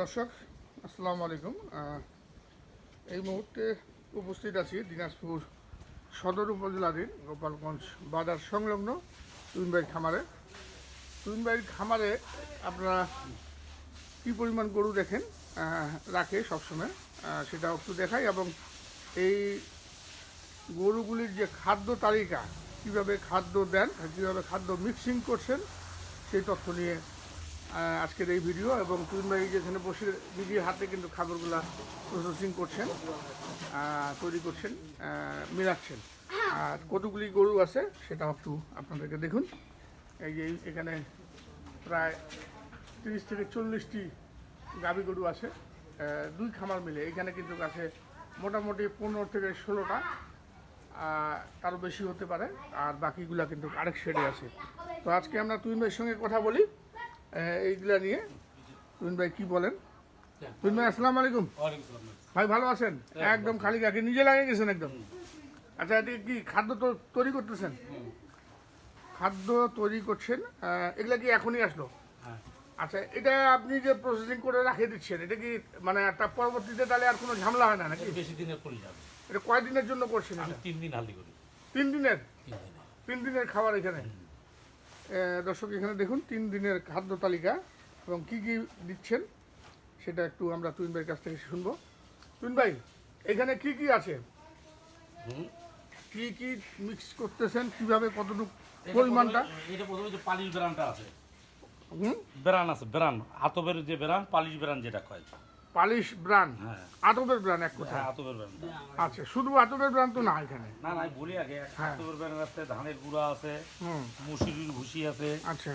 দর্শক, আসসালামু আলাইকুম। এই মুহূর্তে উপস্থিত আছি দিনাজপুর সদর উপজেলাধীন গোপালগঞ্জ বাজার সংলগ্ন তুইনবাড়ির খামারে। তুইনবাড়ির খামারে আপনারা কী পরিমাণ গরু দেখেন রাখে সবসময় সেটাও একটু দেখাই এবং এই গরুগুলির যে খাদ্য তালিকা, কীভাবে খাদ্য দেন, কীভাবে খাদ্য মিক্সিং করছেন, সেই তথ্য নিয়ে আজকের এই ভিডিও এবং তুইন ভাই যেখানে বসে নিজের হাতে কিন্তু খাবারগুলা প্রসেসিং করছেন তৈরি করছেন মেলাচ্ছেন। আর কতগুলি গরু আছে সেটা একটু আপনাদেরকে দেখুন। এই যে এখানে প্রায় তিরিশ থেকে চল্লিশটি গাভী গরু আছে দুই খামার মিলে। এখানে কিন্তু আছে মোটামুটি পনেরো থেকে ষোলোটা তারও বেশি হতে পারে। আর বাকিগুলা কিন্তু আরেক শেডে আছে। তো আজকে আমরা ভাইয়ের সঙ্গে কথা বলি। এইগুলা নিয়ে। তুইন ভাই কি বলেন? তুইন ভাই আসসালামু আলাইকুম। ভাই ভালো আছেন? একদম খালি গাকে নিজে লাগিয়ে গেছেন একদম? আচ্ছা এটা কি খাদ্য তো তৈরি করতেছেন? খাদ্য তৈরি করছেন এগুলা কি এখনই আসলো? হ্যাঁ। আচ্ছা এটা আপনি যে প্রসেসিং করে রাখিয়ে দিচ্ছেন এটা কি মানে একটা পরবর্তীতে তাহলে আর কোনো ঝামেলা হয় না নাকি? বেশি দিনের করি যাবে এটা কয়দিনের জন্য করছেন তিন দিন হালদি করি। তিন দিনের? তিন দিনের। খাবার এখানে? দর্শক এখানে দেখুন তিন দিনের খাদ্য তালিকা এবং কি কি দিচ্ছেন সেটা একটু আমরা তুইন ভাইয়ের কাছ থেকে শুনব। তুইন ভাই এখানে কি কি আছে। কি কি মিক্স করতেছেন কীভাবে কতটুকু পরিমাণটা এটা প্রথমে যে পালিশ বেরানটা আছে। হুম? বেরান আছে বেরান আতবের যে বেরান পালিশ বেরান যেটা কয়। পালিশ ব্রান হ্যাঁ। আতবের ব্রান এক কথা হ্যাঁ আতবের বেরান আচ্ছা শুধু আতবের ব্রান তো না এখানে? না না বলি আগে হ্যাঁ। আতবের বেরান আছে ধানের গুঁড়া আছে হুম। মুসুরির ভুসি আছে। আচ্ছা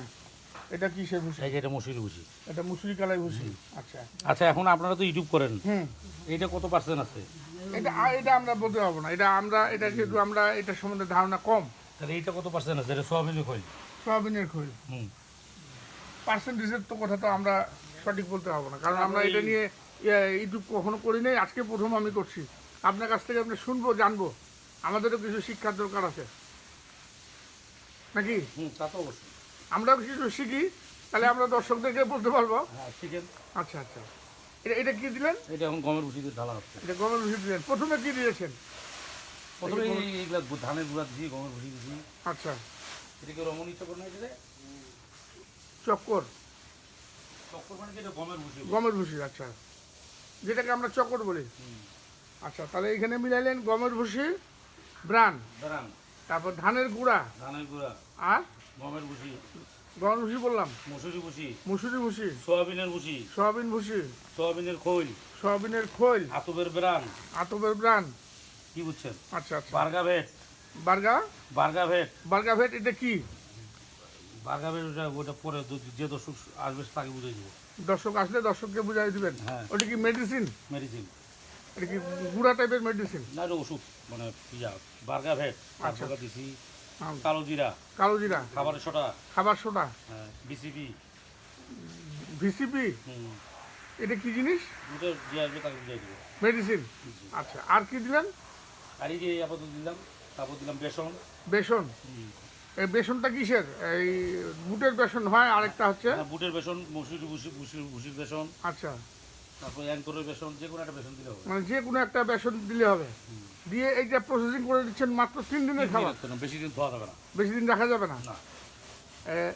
এটা কি সে ভুসি? এটা মুসুরির ভুসি। এটা মুসুরি কালাই ভুসি? আচ্ছা। আচ্ছা এখন আপনারা তো ইউটিউব করেন। হুম। এইটা কত পার্সেন্ট আছে? এটা এটা আমরা বলতে পারব না। এটা আমরা এটা যেহেতু আমরা এটা সম্বন্ধে ধারণা কম। তাহলে এইটা কত পার্সেন্ট আছে? এটা সোয়াবিনের খৈল। সয়াবিনের খৈল। হুম। পার্সেন্টেজের তো কথা তো আমরা সঠিক বলতে পারব না। কারণ আমরা এটা নিয়ে ইউটিউব কখনো করি নাই আজকে প্রথম আমি করছি। আপনার কাছ থেকে আপনি শুনব জানব। আমাদেরও কিছু শিক্ষার দরকার আছে। নাকি? আমরাও কিছু শিখি তাহলে আমরা দর্শকদেরকে বলতে পারব। হ্যাঁ আচ্ছা আচ্ছা। এটা এটা কি দিলেন? এটা এখন গমের ভুসিতে ঢালা হচ্ছে। এটা গমের ভুষি দিলেন। প্রথমে কি দিয়েছেন? প্রথমে এইগুলা ধানের গুঁড়া দিয়েছি গমের ভুসি দিয়েছি। আচ্ছা। এটাকে রমণী চক্কর না এটা চক্কর। চক্কর মানে কি? এটা গমের ভুসি। গমের ভুষি আচ্ছা। যেটাকে আমরা চক্কর বলি। আচ্ছা তাহলে এখানে মিলাইলেন গমের ভুষি ব্রান বেরান তারপর ধানের গুঁড়া। ধানের গুঁড়া। আর? গমের ভুসি। গমের ভুষি বললাম। মসুরি ভুসি। মুসুরি ভুষি সোয়াবিনের ভুসি। সয়াবিন ভুষি সোয়াবিনের খৈল। সয়াবিনের খৈল। আতবের বেরান আতবের ব্রান কি বুঝছেন? আচ্ছা আচ্ছা। বার্গা ভেট। বার্গা? বার্গা ভেট। বার্গা ভেট এটা কি? বার্গা ভেট ওটা পরে যে দর্শক আসবে তাকে বুঝিয়ে দিব। দর্শক আসলে দর্শককে বুঝাই দিবেন। হ্যাঁ। ওটা কি মেডিসিন মেডিসিন এটা কি গুঁড়া টাইপের মেডিসিন না এটা ওষুধ মানে ইয়া বার্গা ভেট আচ্ছা। দিছি। কালো জিরা। কালো জিরা। খাবারের সোটা খাবার সোডা। হ্যাঁ বিসিপি ভিসিপি এটা কি জিনিস? মেডিসিন আচ্ছা আর কি দিলেন আর এই যে আপাতত দিলাম তারপর দিলাম বেসন। বেসন। এই বেসনটা কিসের? এই বুটের বেসন হয় আরেকটা হচ্ছে? হ্যাঁ, বুটের বেসন মসুরি ভুসি ভুসির ভুসির বেসন আচ্ছা। তারপর অ্যাঙ্করের বেসন যে কোনো একটা বেসন দিলে হবে। মানে যে কোনো একটা বেসন দিলে হবে। দিয়ে এইটা প্রসেসিং করে দিচ্ছেন মাত্র তিন দিনের খাবার? বেশি দিন ধোয়া যাবে না। বেশি দিন রাখা যাবে না? না।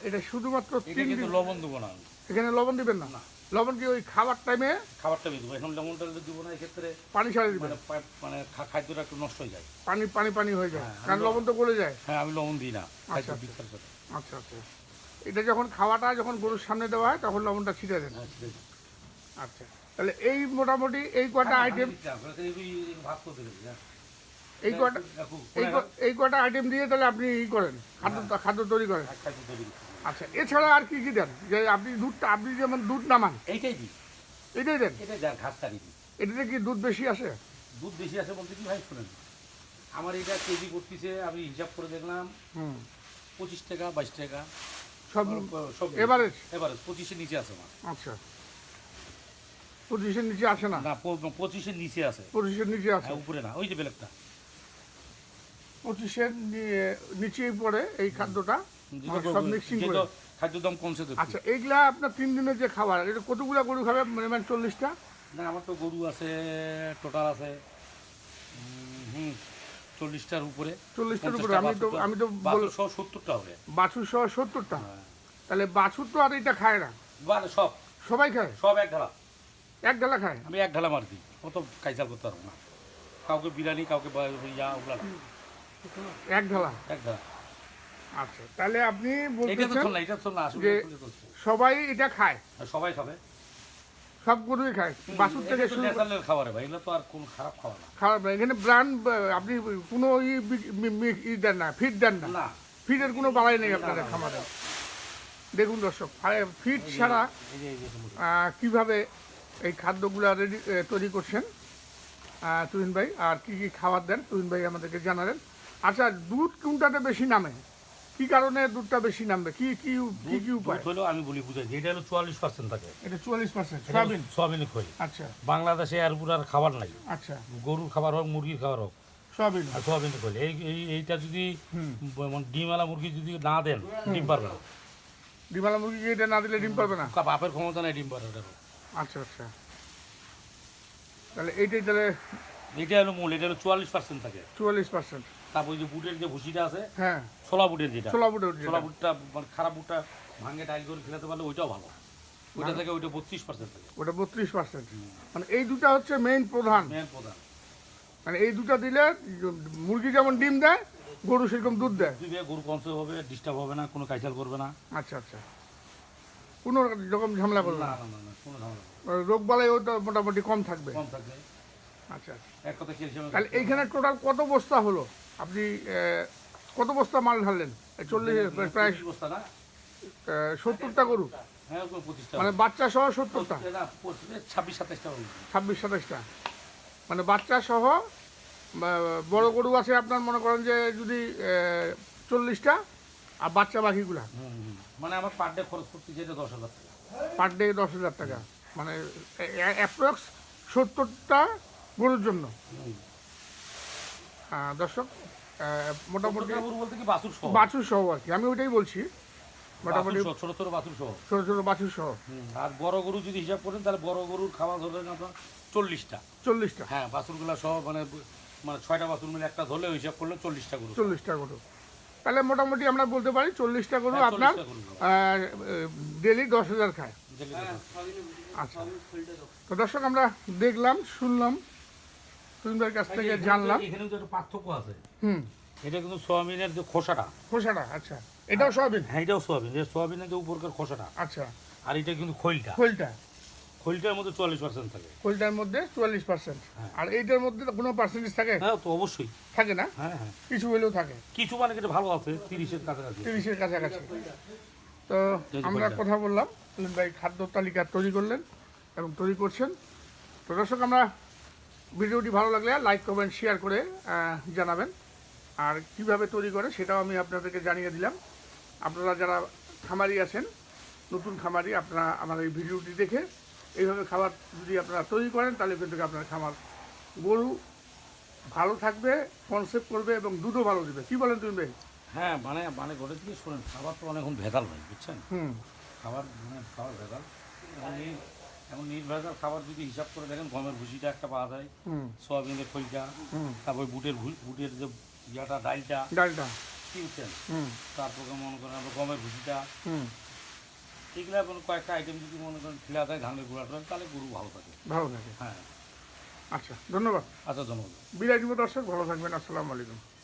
এটা শুধুমাত্র তিন দিন লবণ দেবো না এখানে লবণ দিবেন না? না। লবণ কি ওই খাবার টাইমে খাবারটা দিয়ে দেবো এখন লবণটা দিব না এক্ষেত্রে পানি ছাড়িয়ে দিবেন। মানে মানে খাদ্যটা একটু নষ্ট হয়ে যায়। পানি পানি পানি হয়ে যায়। হ্যাঁ, কারণ লবণ তো গলে যায়। হ্যাঁ আমি লবণ দিই না। আচ্ছা। আচ্ছা। আচ্ছা এটা যখন খাওয়াটা যখন গরুর সামনে দেওয়া হয় তখন লবণটা ছিটে দেন। হ্যাঁ। আচ্ছা। তাহলে এই মোটামুটি এই কটা আইটেম দিচ্ছি, আপনাকে এই- হ্যাঁ। কটা এই কটা আইটেম দিয়ে তাহলে আপনি ই করেন। খাদ্য খাদ্য তৈরি করেন। খাদ্য তৈরি। আচ্ছা এছাড়া আর কি কি দেন? যে আপনি দুধটা আপনি যেমন দুধ নামান এইটাই দিই। এটাই দেন? এটা যার ঘাস কাটি দিই। এটাতে কি দুধ বেশি আসে? দুধ বেশি আছে বলতে কি ভাই শোনেন আমার এটা কেজি করতেছে আমি হিসাব করে দেখলাম হুম। পঁচিশ টাকা বাইশ টাকা। সব সব এভারেজ? এভারেজ পঁচিশের নিচে আছে আমার। আচ্ছা। পঁচিশের নিচে আসে না? না পঁচিশের নিচে আছে। পঁচিশের নিচে আসে হ্যাঁ উপরে না ওই যে বেলেগটা পঁচিশের নিচেই পড়ে এই খাদ্যটা? মানে খাদ্য দাম কমছে তো আচ্ছা এইগুলা আপনার তিন দিনের যে খাবার এটা কতগুলা গরু খাবে? মানে চল্লিশটা? না আমার তো গরু আছে টোটাল আছে হুম চল্লিশটার উপরে চল্লিশটার উপরে আমি তো। আমি তো সহ সত্তরটা হবে। বাছুর সহ সত্তরটা? হ্যাঁ। তাহলে বাছুর তো আর এটা খায় না। সব। সবাই খায়? সব এক ঢালা। এক ডালা খায়? আমি এক ঢালা মার দিই অত কাইচাল করতে পারব না। কাউকে বিরিয়ানি কাউকে ইয়া ওগুলা এক ঢালা? এক ঢালা। আচ্ছা তাহলে আপনি এটা তো না এটা চল না আসলে যে- সবাই এটা খায়? সবাই খাবে। সব গরুই খায়? বাছুর থেকে শুরু ন্যাচারাল খাবার ভাই এগুলো তো আর কোনো খারাপ খাবার না। খারাপ না এখানে ব্রান্ড আপনি কোনো ই দেন না ফিট দেন না। ফিটের কোনো বাড়াই নেই আপনাদের খামারে। দেখুন দর্শক ফিট ছাড়া। কীভাবে এই খাদ্যগুলো রেডি তৈরি করছেন? তুহিন ভাই আর কি কি খাবার দেন? তুহিন ভাই আমাদেরকে জানালেন। আচ্ছা দুধ কোনটাতে বেশি নামে? কি কারণে দুধটা বেশি নামবে? কি কি কি কি উপায়? হলো আমি বলি বুঝাই এটা হলো চুয়াল্লিশ পার্সেন্ট থাকে। এটা চুয়াল্লিশ পার্সেন্ট সয়াবিন? সোয়াবিন খই। আচ্ছা। বাংলাদেশে আর পুরো আর খাবার নাই। আচ্ছা। গরুর খাবার হোক মুরগির খাবার হোক সয়াবিন। আর সোয়াবিন খই। এই এই এইটা যদি মানে ডিমওয়ালা মুরগি যদি না দেন ডিম পারবে না। ডিমালা মুরগিকে এটা না দিলে ডিম পারবে না? কা- বাপের ক্ষমতা নাই ডিম পারে ওটারও। আচ্ছা আচ্ছা। তাহলে এইটাই তাহলে এটা হলো মূল এটা হলো চুয়াল্লিশ পার্সেন্ট থাকে। চুয়াল্লিশ পার্সেন্ট তারপর যে বুটের যে ভুসিটা আছে হ্যাঁ। ছোলা বুটের যেটা ছোলা বুটে ছোলা বুটটা মানে খারাপ বুটটা ভাঙে ডাইল করে খেলাতে পারলে ওইটাও ভালো। ওইটা থেকে ওইটা বত্রিশ পার্সেন্ট থাকে। ওটা বত্রিশ পার্সেন্ট মানে এই দুটা হচ্ছে মেইন প্রধান। মেন প্রধান। মানে এই দুটা দিলে মুরগি যেমন ডিম দেয় গরু সেরকম দুধ দেয়। বিঘা গরু কনসে হবে ডিস্টার্ব হবে না কোনো কাইচাল করবে না। আচ্ছা আচ্ছা। কোনো রকম ঝামেলা করবে না? কোনো ঝামেলা রোগ বালাই ওটা মোটামুটি কম থাকবে। কম থাকবে। আচ্ছা এক কথা তাহলে এইখানে টোটাল কত বস্তা হলো? আপনি কত বস্তা মাল ঢাললেন? চল্লিশ প্রায় বস্তা সত্তরটা গরু? হ্যাঁ পঁচিশটা মানে বাচ্চা সহ সত্তরটা? ছাব্বিশ সাতাশটা ছাব্বিশ সাতাশটা মানে বাচ্চা সহ বড় গরু আছে আপনার মনে করেন যে যদি চল্লিশটা আর বাচ্চা বাকিগুলা। মানে আমার পার ডে খরচ করতে যেটা দশ হাজার টাকা। পার ডে দশ হাজার টাকা। মানে অ্যাপ্রক্স সত্তরটা গরুর জন্য। দর্শক আহ, মোটামুটি বলতে কি বাছুর সহ? বাছুর সহ আর কি আমি ওইটাই বলছি। মোটামুটি সহ, ছোট ছোট বাছুর সহ। ছোট ছোট বাছুর সহ। আর বড় গরু যদি হিসাব করেন তাহলে বড় গরুর আপনার চল্লিশটা। চল্লিশটা। হ্যাঁ বাছুরগুলা সহ মানে মানে ছয়টা বাছুর মিলে একটা ধরলে হিসাব করলে চল্লিশটা গরু। চল্লিশটা গরু। তাহলে মোটামুটি আমরা বলতে পারি চল্লিশটা গরু হ্যাঁ, আপনার 40টা ডেলি দশ হাজার খায়। আচ্ছা। তো দর্শক আমরা দেখলাম শুনলাম তুমিদের কাছ থেকে জানলাম। এখানে কিন্তু একটা পার্থক্য আছে হুম। এটা কিন্তু সোয়াবিনের যে খোসাটা। খোসাটা আচ্ছা। এটাও সোয়াবিন? হ্যাঁ এটাও সোয়াবিন। এটা সোয়াবিনের যে উপরকার খোসাটা আচ্ছা। আর এটা কিন্তু খৈলটা। খোলটা? খৈলটার মধ্যে চল্লিশ পার্সেন্ট থাকে। খোলটার মধ্যে চুয়াল্লিশ পার্সেন্ট হ্যাঁ। আর এইটার মধ্যে তো কোনো পার্সেন্টেজ থাকে? হ্যাঁ তো অবশ্যই। থাকে না? হ্যাঁ হ্যাঁ। কিছু হলেও থাকে। কিছু মানে এটা ভালো আছে তিরিশের কাছাকাছি। তিরিশের কাছাকাছি। তো আমরা। কথা বললাম। ভাই খাদ্য তালিকা তৈরি করলেন এবং তৈরি করছেন। তো দর্শক আমরা ভিডিওটি ভালো লাগলে লাইক কমেন্ট শেয়ার করে জানাবেন। আর কীভাবে তৈরি করে সেটাও আমি আপনাদেরকে জানিয়ে দিলাম। আপনারা যারা খামারি আছেন নতুন খামারি আপনারা আমার এই ভিডিওটি দেখে এইভাবে খাবার যদি আপনারা তৈরি করেন তাহলে কিন্তু আপনার খামার গরু ভালো থাকবে কনসেপ্ট করবে এবং দুধও ভালো দেবে। কি বলেন তুমি ভাই? হ্যাঁ মানে মানে গোটা থেকে শোনেন খাবার তো অনেক ভেদাল হয় বুঝছেন? হুম। খাবার মানে খাবার ভেজাল। এখন নির্ভেজাল খাবার যদি হিসাব করে দেখেন গমের ভুসিটা একটা পাওয়া যায় হুম। সোয়াবিনের হুম। তারপর বুটের বুটের যে ইয়াটা ডালটা ডালটা। কি বুঝছেন হুম। তারপরে মনে করেন আমরা গমের ভুসিটা। হুম। এগুলো এখন কয়েকটা আইটেম যদি মনে করেন খেলা যায় ধানের গুঁড়া টুড়া, তাহলে গরু ভালো থাকে। ভালো থাকে। হ্যাঁ। আচ্ছা ধন্যবাদ। আচ্ছা ধন্যবাদ। বিদায় দিব দর্শক ভালো থাকবেন আসসালামু আলাইকুম।